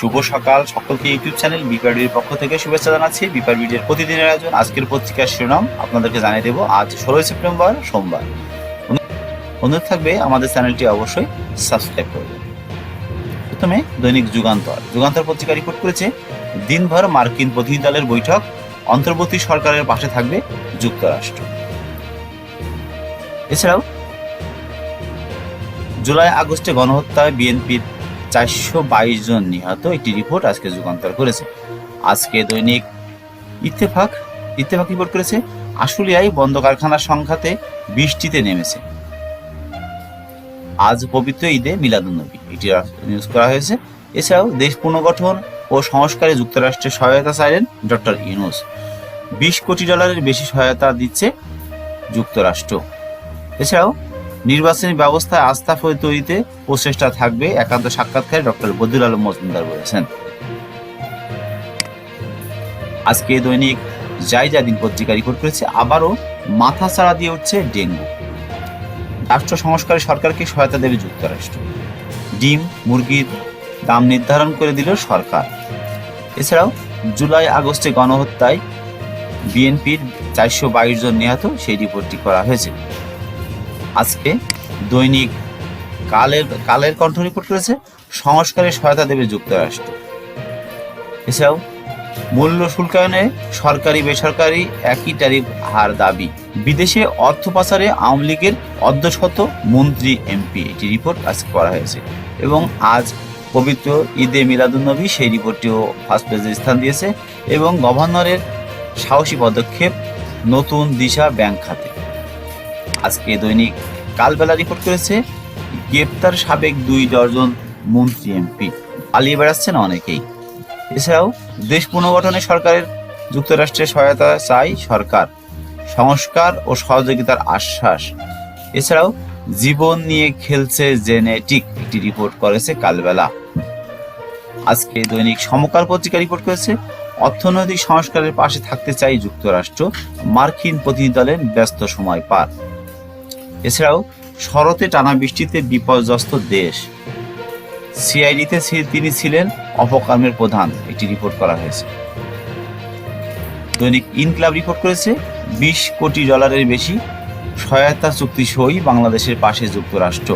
শুভ সকাল, সকলকে YouTube channel বিপারবিডির পক্ষ থেকে শুভেচ্ছা জানাচ্ছি। বিপারবিডির প্রতিদিনের আয়োজন, আজকের পত্রিকার শিরোনাম আপনাদেরকে জানিয়ে দেব। আজ ষোলোই সেপ্টেম্বর, সোমবার। অনু- অনুরোধ থাকবে আমাদের চ্যানেলটি অবশ্যই সাবস্ক্রাইব করবে। প্রথমে দৈনিক যুগান্তর। যুগান্তর পত্রিকা রিপোর্ট করেছে, দিনভর মার্কিন প্রতিনিধি দলের বৈঠক, অন্তর্বর্তী সরকারের পাশে থাকবে যুক্তরাষ্ট্র। এছাড়াও, জুলাই আগস্টে গণহত্যায় বিএনপির চারশো বাইশ জন নিহত একটি রিপোর্ট আজকে যুগান্তর করেছে। আজকে দৈনিক ইত্তেফাক ইত্তেফাক রিপোর্ট করেছে, আশুলিয়ায় বন্ধ কারখানার সংখ্যাতে বৃষ্টিতে নেমেছে। আজ পবিত্র ঈদে মিলাদুন্নবী, এটি নিউজ করা হয়েছে। এছাড়াও দেশ পুনর্গঠন ও সংস্কারে যুক্তরাষ্ট্রের সহায়তা চাইলেন ডক্টর ইউনুস। বিশ কোটি ডলারের বেশি সহায়তা দিচ্ছে যুক্তরাষ্ট্র। এছাড়াও নির্বাচনী ব্যবস্থায় আস্থা ফয় তৈরিতে প্রচেষ্টা থাকবে, একান্ত সাক্ষাৎকারে ডক্টর বদুল আলম মজুমদার বলেছেন। আজকে দৈনিক জায়জা দিন পত্রিকা রিপোর্ট করেছে, আবারও মাথা ছাড়া দিয়ে উঠছে ডেঙ্গু। রাষ্ট্র সংস্কারে সরকারকে সহায়তা দেবে যুক্তরাষ্ট্র। ডিম, মুরগির দাম নির্ধারণ করে দিল সরকার। এছাড়াও জুলাই আগস্টে গণহত্যায় বিএনপির চারশো বাইশ জন নিহত, সেই রিপোর্টটি করা হয়েছে। আজকে দৈনিক কালের কালের কণ্ঠ রিপোর্ট করেছে, সংস্কারে সহায়তা দেবে যুক্তরাষ্ট্র। এছাড়াও মূল্য শুল্কায়নে সরকারি, বেসরকারি একই ট্যারিফ হার দাবি। বিদেশে অর্থ পাচারে আওয়ামী লীগের অর্ধশত মন্ত্রী এমপি। এটি রিপোর্ট আজকে করা হয়েছে। এবং আজ পবিত্র ঈদে মিলাদুন্নবী সেই রিপোর্টটিও ফার্স্ট পেজে স্থান দিয়েছে এবং গভর্নরের সাহসী পদক্ষেপ নতুন দিশা ব্যাংক খাতে। আজকে দৈনিক কালবেলা রিপোর্ট করেছে, গ্রেপ্তার সাবেক দুই ডজন মন্ত্রী এমপি। পালিয়ে বেড়াচ্ছেন অনেকেই। এছাড়াও দেশ পুনর্গঠনে সরকারের যুক্তরাষ্ট্রের সহায়তা চাই সরকার। সংস্কার ও সহযোগিতার আশ্বাস। এছাড়াও জীবন নিয়ে খেলছে জেনেটিক একটি রিপোর্ট করেছে কালবেলা। আজকে দৈনিক সমকাল পত্রিকা রিপোর্ট করেছে, অর্থনৈতিক সংস্কারের পাশে থাকতে চাই যুক্তরাষ্ট্র। মার্কিন প্রতিনিধি দলের ব্যস্ত সময় পার। এছাড়াও শরতে টানা বৃষ্টিতে বিপর্যস্ত দেশ। সিআইডিতে তিনি ছিলেন অপকর্মের প্রধান, একটি রিপোর্ট করা হয়েছে। দৈনিক ইনক্লাব রিপোর্ট করেছে, বিশ কোটি ডলারের বেশি সহায়তা চুক্তি সই বাংলাদেশের পাশে যুক্তরাষ্ট্র।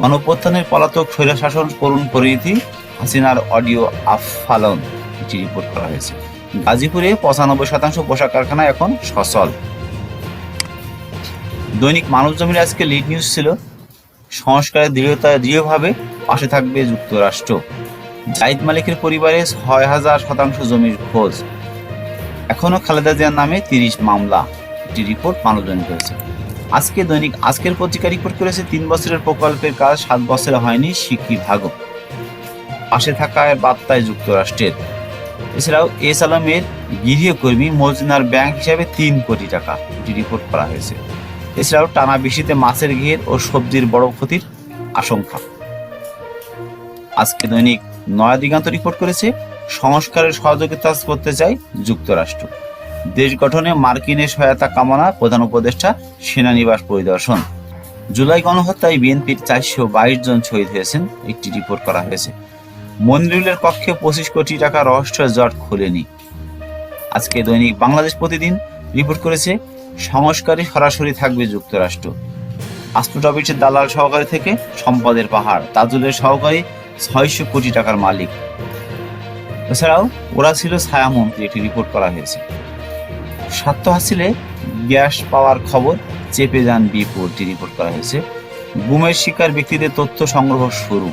গণপ্রত্যানের পলাতক স্বৈরশাসন করুণ পরিণতি হাসিনার অডিও আফফালন এটি রিপোর্ট করা হয়েছে। গাজীপুরে পঁচানব্বই শতাংশ পোশাক কারখানা এখন সচল। দৈনিক মানব জমির আজকে লিড নিউজ ছিল, সংস্কারের দৃঢ়তা দৃঢ়ভাবে পাশে থাকবে যুক্তরাষ্ট্র। জাহিদ মালিকের পরিবারে ছয় হাজার শতাংশ জমির খোঁজ। এখনও খালেদা জিয়ার নামে তিরিশ মামলা, একটি রিপোর্ট মানবজমিন করেছে। আজকে দৈনিক, আজকের পত্রিকা রিপোর্ট করেছে, তিন বছরের প্রকল্পের কাজ সাত বছরে হয়নি শিক্ষি ভাগ। পাশে থাকায় বার্তায় যুক্তরাষ্ট্রের। এছাড়াও এস আলমের গৃহকর্মী মজনার ব্যাংক হিসাবে তিন কোটি টাকা এটি রিপোর্ট করা হয়েছে। এছাড়াও টানা বৃষ্টিতে মাছের ঘের ও সবজির বড় ক্ষতির আশঙ্কা। আজকে দৈনিক নয়া দিগান্ত রিপোর্ট করেছে, সংস্কারের সহযোগিতা করতে চাই যুক্তরাষ্ট্র। দেশ গঠনে মার্কিনের সহায়তা কামনা প্রধান উপদেষ্টা সেনানিবাস পরিদর্শন। জুলাই গণহত্যায় বিএনপির চারশো বাইশ জন শহীদ হয়েছেন, একটি রিপোর্ট করা হয়েছে। মন্দিরুলের পক্ষে পঁচিশ কোটি টাকা রহস্য জট খোলেনি। আজকে দৈনিক বাংলাদেশ প্রতিদিন রিপোর্ট করেছে সংস্কারে সরাসরি থাকবে যুক্তরাষ্ট্র। পাসপোর্ট দালাল সহকারী থেকে সম্পদের পাহাড়, তাজুলের সহকারী ছয়শো কোটি টাকার মালিক। এছাড়াও ওরা ছিল ছায়ামন্ত্রী এটি রিপোর্ট করা হয়েছে। স্বার্থ হাসিলে গ্যাস পাওয়ার খবর চেপে যান বিপুলটি রিপোর্ট করা হয়েছে। গুমের শিকার ব্যক্তিদের তথ্য সংগ্রহ শুরু।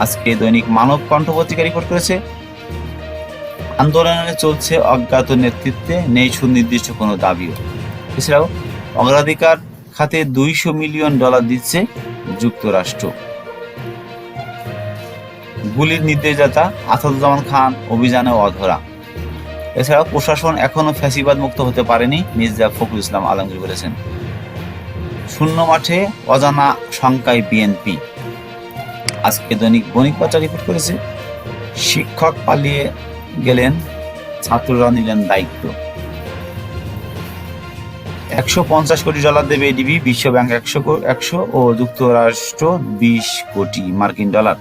আজকে দৈনিক মানব কণ্ঠ পত্রিকা রিপোর্ট করেছে আন্দোলনে চলছে অজ্ঞাত নেতৃত্বে, নেই সুনির্দিষ্ট কোনো দাবিও। এছাড়াও অগ্রাধিকার খাতে দুইশো মিলিয়ন ডলার দিচ্ছে যুক্তরাষ্ট্র। গুলির নির্দেশদাতা আসাদুজ্জামান খান অভিযানে অধরা। এছাড়াও প্রশাসন এখনও ফ্যাসিবাদ মুক্ত হতে পারেনি, মির্জা ফখরুল ইসলাম আলমগীর বলেছেন। শূন্য মাঠে অজানা শঙ্কায় বিএনপি। আজকে দৈনিক বণিক পাচার রিপোর্ট করেছে, শিক্ষক পালিয়ে গেলেন, ছাত্ররা নিলেন দায়িত্ব। একশো পঞ্চাশ কোটি ডলার দেবে এডিবি বিশ্ব ব্যাংক একশো একশো ও যুক্তরাষ্ট্র বিশ কোটি মার্কিন ডলার।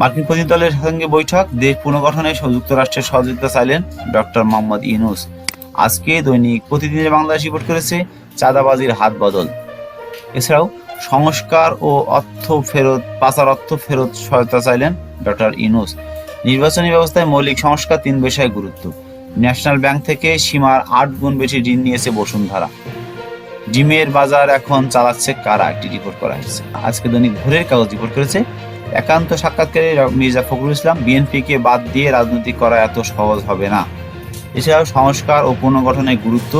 মার্কিন প্রতিনিধি দলের সঙ্গে বৈঠক, দেশ পুনর্গঠনে যুক্তরাষ্ট্রের সহযোগিতা চাইলেন ডক্টর মোহাম্মদ ইউনুস। আজকে দৈনিক প্রতিদিনের বাংলাদেশ রিপোর্ট করেছে, চাঁদাবাজির হাত বদল। এছাড়াও সংস্কার ও অর্থ ফেরত পাচার অর্থ ফেরত সহায়তা চাইলেন ডক্টর ইউনুস। নির্বাচনী ব্যবস্থায় মৌলিক সংস্কার তিন বিষয়ে গুরুত্ব। ন্যাশনাল ব্যাংক থেকে সীমার আট গুণ বেশি ঋণ নিয়েছে বসুন্ধরা। ডিমের বাজার এখন চালাচ্ছে কারা? একটি রিপোর্ট করা হয়েছে। আজকে দৈনিক ভোরের কাগজ রিপোর্ট করেছে, একান্ত সাক্ষাৎকারে মির্জা ফখরুল ইসলাম বিএনপিকে বাদ দিয়ে রাজনীতি করা এত সহজ হবে না। এছাড়াও সংস্কার ও পুনর্গঠনের গুরুত্ব,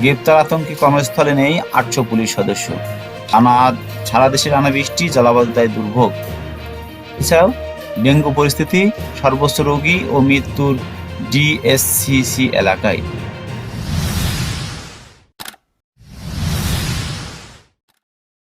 গ্রেপ্তার আতঙ্কে কর্মস্থলে নেই আটশো পুলিশ সদস্য। আনা সারা দেশে টানা বৃষ্টি, জলাবদ্ধতায় দুর্ভোগ। এছাড়াও ডেঙ্গু পরিস্থিতি সর্বোচ্চ রোগী ও মৃত্যুর ডিএসসিসি এলাকায়।